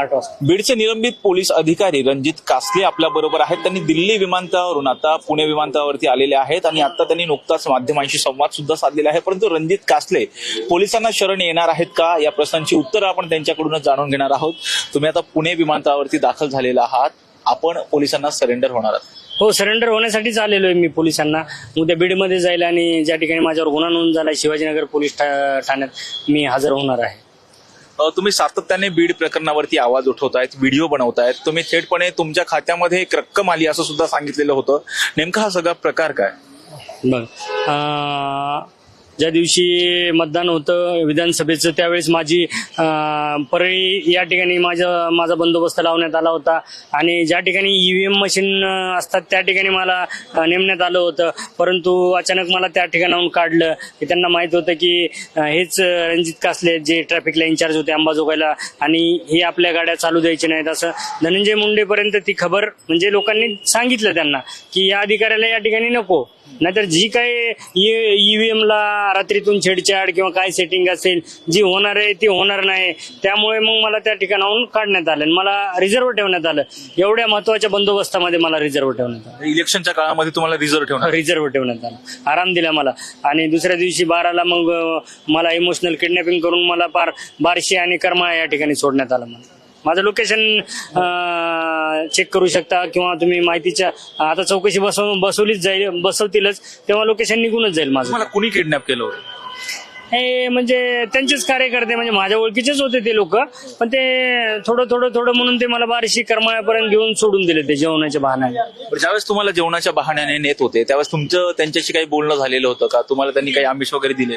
आठ वाजता. बीडचे निलंबित पोलीस अधिकारी रणजित कासले आपल्या बरोबर आहेत. त्यांनी दिल्ली विमानतळावरून आता पुणे विमानतळावरती आलेले आहेत आणि आता त्यांनी नुकताच माध्यमांशी संवाद सुद्धा साधलेला आहे. परंतु रणजित कासले पोलिसांना शरण येणार आहेत का? या प्रश्नांची उत्तरं आपण त्यांच्याकडूनच जाणून घेणार आहोत. तुम्ही आता पुणे विमानतळावरती दाखल झालेला आहात. आपण पोलिसांना सरेंडर होणार आहात. हो सरेंडर होण्यासाठीच आलेलो आहे मी पोलिसांना. उद्या बीडमध्ये जाईल आणि ज्या ठिकाणी माझ्यावर गुन्हा नोंद झाला शिवाजीनगर पोलीस ठा- ठाण्यात मी हजर होणार आहे. तुम्ही सातत्याने बीड प्रकरणावरती आवाज उठवतायत व्हिडिओ बनवतायत. तुम्ही थेटपणे तुमच्या खात्यामध्ये एक रक्कम आली असं सुद्धा सांगितलेलं होतं. नेमका हा सगळा प्रकार काय? बघ ज्या दिवशी मतदान होतं विधानसभेचं त्यावेळेस माझी परळी या ठिकाणी माझा माझा बंदोबस्त लावण्यात आला होता. आणि ज्या ठिकाणी ईव्हीएम मशीन असतात त्या ठिकाणी मला नेमण्यात आलं होतं. परंतु अचानक मला त्या ठिकाणाहून काढलं. की त्यांना माहीत होतं की हेच रणजित कासले जे ट्रॅफिकला इन्चार्ज होते अंबाजोगाईला आणि हे आपल्या गाड्या चालू द्यायचे नाहीत असं. धनंजय मुंडेपर्यंत ती खबर म्हणजे लोकांनी सांगितलं त्यांना की या अधिकाऱ्याला या ठिकाणी नको. नाहीतर जी काय ईव्हीएम ला रात्रीतून छेडछाड किंवा काय सेटिंग असेल जी होणार आहे ती होणार नाही. त्यामुळे मग मला त्या ठिकाणाहून काढण्यात आलं आणि मला रिझर्व्ह ठेवण्यात आलं. एवढ्या महत्त्वाच्या बंदोबस्तामध्ये मला रिझर्व्ह ठेवण्यात आलं. इलेक्शनच्या काळामध्ये तुम्हाला रिझर्व ठेवणार रिझर्व्ह ठेवण्यात आला. आराम दिला मला. आणि दुसऱ्या दिवशी बाराला मग मला इमोशनल किडनॅपिंग करून मला पार बारशे आणि करमाळा या ठिकाणी सोडण्यात आलं मला. माझं लोकेशन चेक करू शकता किंवा तुम्ही माहितीच्या आता चौकशी बसव बसवलीच जाईल बसवतीलच तेव्हा लोकेशन निघूनच जाईल माझं. तुम्हाला कुणी किडनॅप केलं होतं? हे म्हणजे त्यांचेच कार्यकर्ते म्हणजे माझ्या ओळखीचेच होते ते लोक पण ते थोडं थोडं थोडं म्हणून ते मला बारशी करमाळ्यापर्यंत घेऊन सोडून दिले ते जेवणाच्या बहाण्याने. बरं, ज्यावेळेस तुम्हाला जेवणाच्या बहाण्याने नेत होते त्यावेळेस तुमचं त्यांच्याशी काही बोलणं झालेलं होतं का? तुम्हाला त्यांनी काही आमिष वगैरे दिले?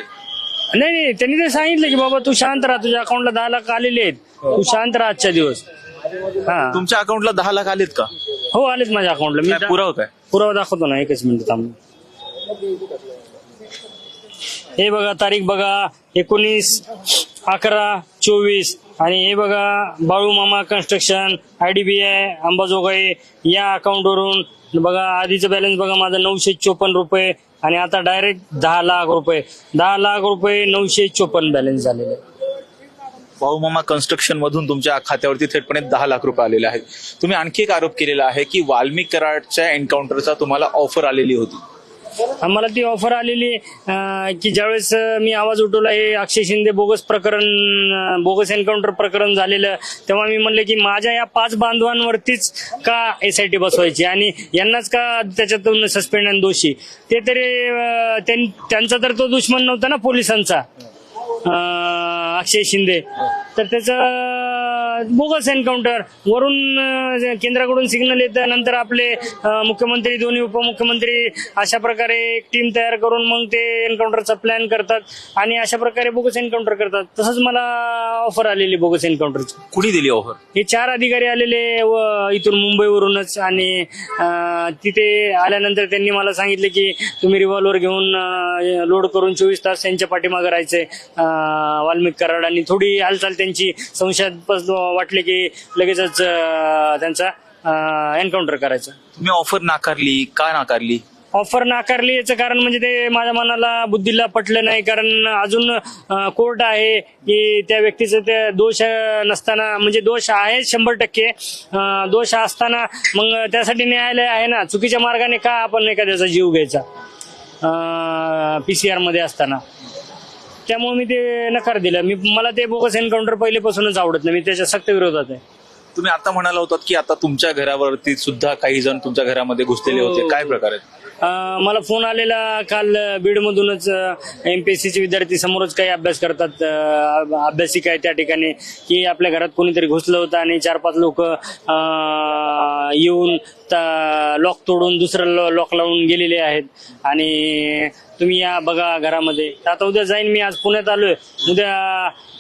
नाही नाही त्यांनी ते सांगितलं की बाबा तू शांत राहा तुझ्या अकाउंटला दहा लाख आलेले आहेत. तू शांत राहा आजच्या दिवस. हा. तुमच्या अकाउंटला दहा लाख आलेत का? हो आलेत माझ्या अकाउंटला मी काय पुरावा काय? पुरावा दाखवतो ना एकच मिनिट थांब. हे बघा तारीख बघा एकोणीस अकरा चोवीस. आणि हे बघा बाळू मामा कन्स्ट्रक्शन आयडीबीआय अंबाजोगाई या अकाउंटवरून बघा आधीचं बॅलन्स बघा माझं नऊशे चोपन्न रुपये आणि आता डायरेक्ट दहा लाख रुपये दहा लाख रुपये नऊशे चोपन्न बॅलन्स झालेले. भाऊमामा कन्स्ट्रक्शन मधून तुमच्या खात्यावरती थेटपणे दहा लाख रुपये आलेले आहेत. तुम्ही आणखी एक आरोप केलेला आहे की वाल्मिक कराडच्या एन्काउंटरचा तुम्हाला ऑफर आलेली होती. आम्हाला ती ऑफर आलेली की ज्यावेळेस मी आवाज उठवला हे अक्षय शिंदे बोगस प्रकरण बोगस एन्काउंटर प्रकरण झालेलं तेव्हा मी म्हणले की माझ्या या पाच बांधवांवरतीच का एस आय टी बसवायची? आणि यांनाच का त्याच्यातून सस्पेंड आणि दोषी? ते तरी त्यां- त्यांचा तर तो दुश्मन नव्हता ना पोलिसांचा अक्षय शिंदे. तर त्याचं बोगस एन्काउंटर. वरून केंद्राकडून सिग्नल येतं नंतर आपले मुख्यमंत्री दोन्ही उपमुख्यमंत्री अशा प्रकारे एक टीम तयार करून मग ते एन्काउंटरचा प्लॅन करतात आणि अशा प्रकारे बोगस एन्काउंटर करतात. तसंच मला ऑफर आलेली बोगस एन्काउंटरची. कुणी दिली ऑफर? हे चार अधिकारी आलेले व इथून मुंबईवरूनच आणि तिथे आल्यानंतर त्यांनी मला सांगितले की तुम्ही रिव्हॉल्वर घेऊन लोड करून चोवीस तास त्यांच्या पाठीमागे राहायचंय अं, वाल्मिक कराड. आणि थोडी हालचाल त्यांची संशयास्पद वाटले की लगेचच त्यांचा एन्काउंटर करायचं. तुम्ही ऑफर नाकारली का नाकारली? ऑफर नाकारली याचं कारण म्हणजे ते माझ्या मनाला बुद्धीला पटलं नाही. कारण अजून कोर्ट आहे की त्या व्यक्तीचं ते दोष नसताना म्हणजे दोष आहे शंभर टक्के. दोष असताना मग त्यासाठी न्यायालय आहे ना चुकीच्या मार्गाने का आपण एखाद्याचा जीव घ्यायचा? पीसीआरमध्ये असताना. त्यामुळे मी ते नकार दिला. मी मला ते बोगस एन्काउंटर पहिलेपासूनच आवडत नाही. मी त्याच्या सक्त विरोधात आहे. तुम्ही आता म्हणाला होतात की आता तुमच्या घरावरती सुद्धा काही जण तुमच्या घरामध्ये घुसलेले होते. काय प्रकार आहेत? मला फोन आलेला काल बीडमधूनच एमपीएससीचे विद्यार्थी समोरच काही अभ्यास करतात. अभ्यासिका आहे त्या ठिकाणी की आपल्या घरात कोणीतरी घुसलं होतं आणि चार पाच लोक येऊन लॉक तोडून दुसरं लॉक लावून गेलेले आहेत. आणि तुम्ही या बघा घरामध्ये. तर आता उद्या जाईन मी. आज पुण्यात आलोय. उद्या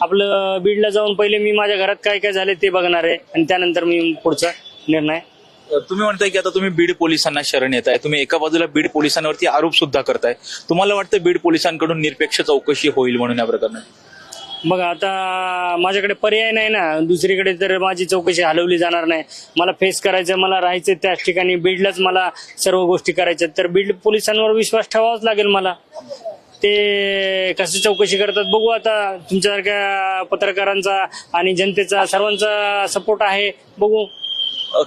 आपलं बीडला जाऊन पहिले मी माझ्या घरात काय काय झाले ते बघणार आहे. आणि त्यानंतर मी पुढचा निर्णय तुम्ही म्हणताय की आता तुम्ही बीड पोलिसांना शरण येत आहे तुम्ही एका बाजूला बीड पोलिसांवरती आरोप सुद्धा करताय. तुम्हाला वाटतं बीड पोलिसांकडून निरपेक्ष चौकशी होईल म्हणून या प्रकरणात? बघा आता माझ्याकडे पर्याय नाही ना. दुसरीकडे तर माझी चौकशी हलवली जाणार नाही. मला फेस करायचं मला राहायचं त्याच ठिकाणी. बीडलाच मला सर्व गोष्टी करायच्या तर बीड पोलिसांवर विश्वास ठेवावाच लागेल मला. ते कशी चौकशी करतात बघू आता. तुमच्यासारख्या पत्रकारांचा आणि जनतेचा सर्वांचा सपोर्ट आहे. बघू.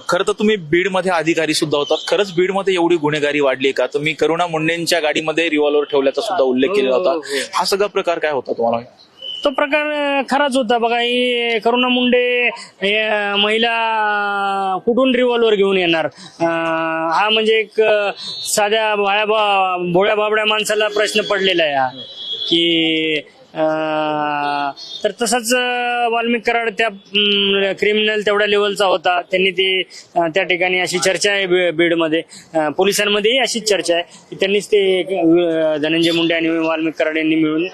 खरं तर तुम्ही बीडमध्ये अधिकारी सुद्धा होतात खरंच बीडमध्ये एवढी गुन्हेगारी वाढली का? तुम्ही करुणा मुंडेंच्या गाडीमध्ये रिव्हॉल्वर ठेवल्याचा सुद्धा उल्लेख केलेला हो, हो, होता हो. हा सगळा प्रकार काय होता तुम्हाला? तो प्रकार खराच होता. बघा ही करुणा मुंडे हे, महिला कुठून रिव्हॉल्वर घेऊन येणार? हा म्हणजे एक साध्या भाळ्या बाबड्या माणसाला प्रश्न पडलेला आहे हा. की तर तसाच वाल्मिक कराड त्या क्रिमिनल तेवढ्या लेवलचा होता. त्यांनी ती त्या ठिकाणी अशी चर्चा आहे बीडमध्ये. पोलिसांमध्येही अशीच चर्चा आहे. की त्यांनीच ते धनंजय मुंडे आणि वाल्मिक कराड यांनी मिळून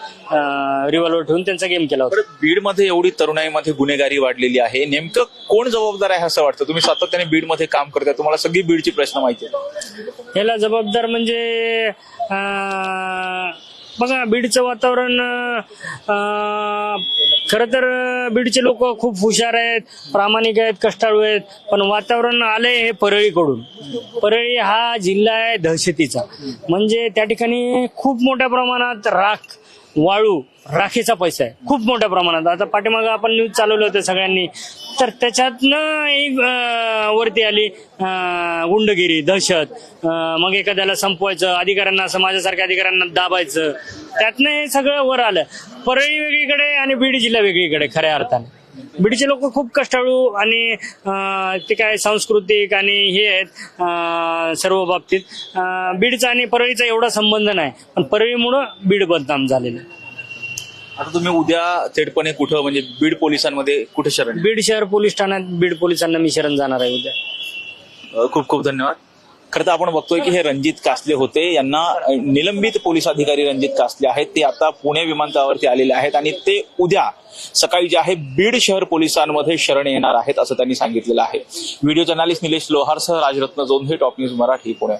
रिव्हॉल्वर ठेवून त्यांचा गेम केला होता. बीडमध्ये एवढी तरुणाईमध्ये गुन्हेगारी वाढलेली आहे. नेमकं कोण जबाबदार आहे असं वाटतं? तुम्ही सातत्याने बीडमध्ये काम करताय. तुम्हाला सगळी बीडची प्रश्न माहिती आहे. याला जबाबदार म्हणजे बघा बीडचं वातावरण खरं तर बीडचे लोक खूप हुशार आहेत प्रामाणिक आहेत कष्टाळू आहेत पण वातावरण आले हे परळीकडून. परळी हा जिल्हा आहे दहशतीचा. म्हणजे त्या ठिकाणी खूप मोठ्या प्रमाणात राख वाळू राखेचा पैसा आहे. खूप मोठ्या प्रमाणात. आता पाठीमागं आपण न्यूज चालवलं होतं सगळ्यांनी. तर त्याच्यातनं एक वरती आली गुंडगिरी दहशत. मग एखाद्याला संपवायचं अधिकाऱ्यांना समाजासारख्या अधिकाऱ्यांना दाबायचं. त्यातनं हे सगळं वर आलं. परळी वेगळीकडे आणि बीड जिल्हा वेगळीकडे खऱ्या अर्थाने. बीडचे लोक खूप कष्टाळू आणि ते काय सांस्कृतिक आणि हे आहेत सर्व बाबतीत. बीडचा आणि परळीचा एवढा संबंध नाही पण परळीमुळं बीड बदनाम झालेलं आहे. आता तुम्ही उद्या थेटपणे कुठं म्हणजे बीड पोलिसांमध्ये कुठे शरण बीड शहर पोलीस ठाण्यात बीड पोलिसांना मी शरण जाणार आहे उद्या. खूप खूप धन्यवाद. खरं तर आपण बघतोय की हे रणजित कासले होते. यांना निलंबित पोलीस अधिकारी रणजित कासले आहेत. ते आता पुणे विमानतळावरती आलेले आहेत आणि ते उद्या सकाळी जे आहे बीड शहर पोलिसांमध्ये शरण येणार आहेत असं त्यांनी सांगितलेलं आहे. व्हिडिओ जर्नालिस्ट निलेश लोहारसह राजरत्न जोंधे टॉप न्यूज मराठी पुणे.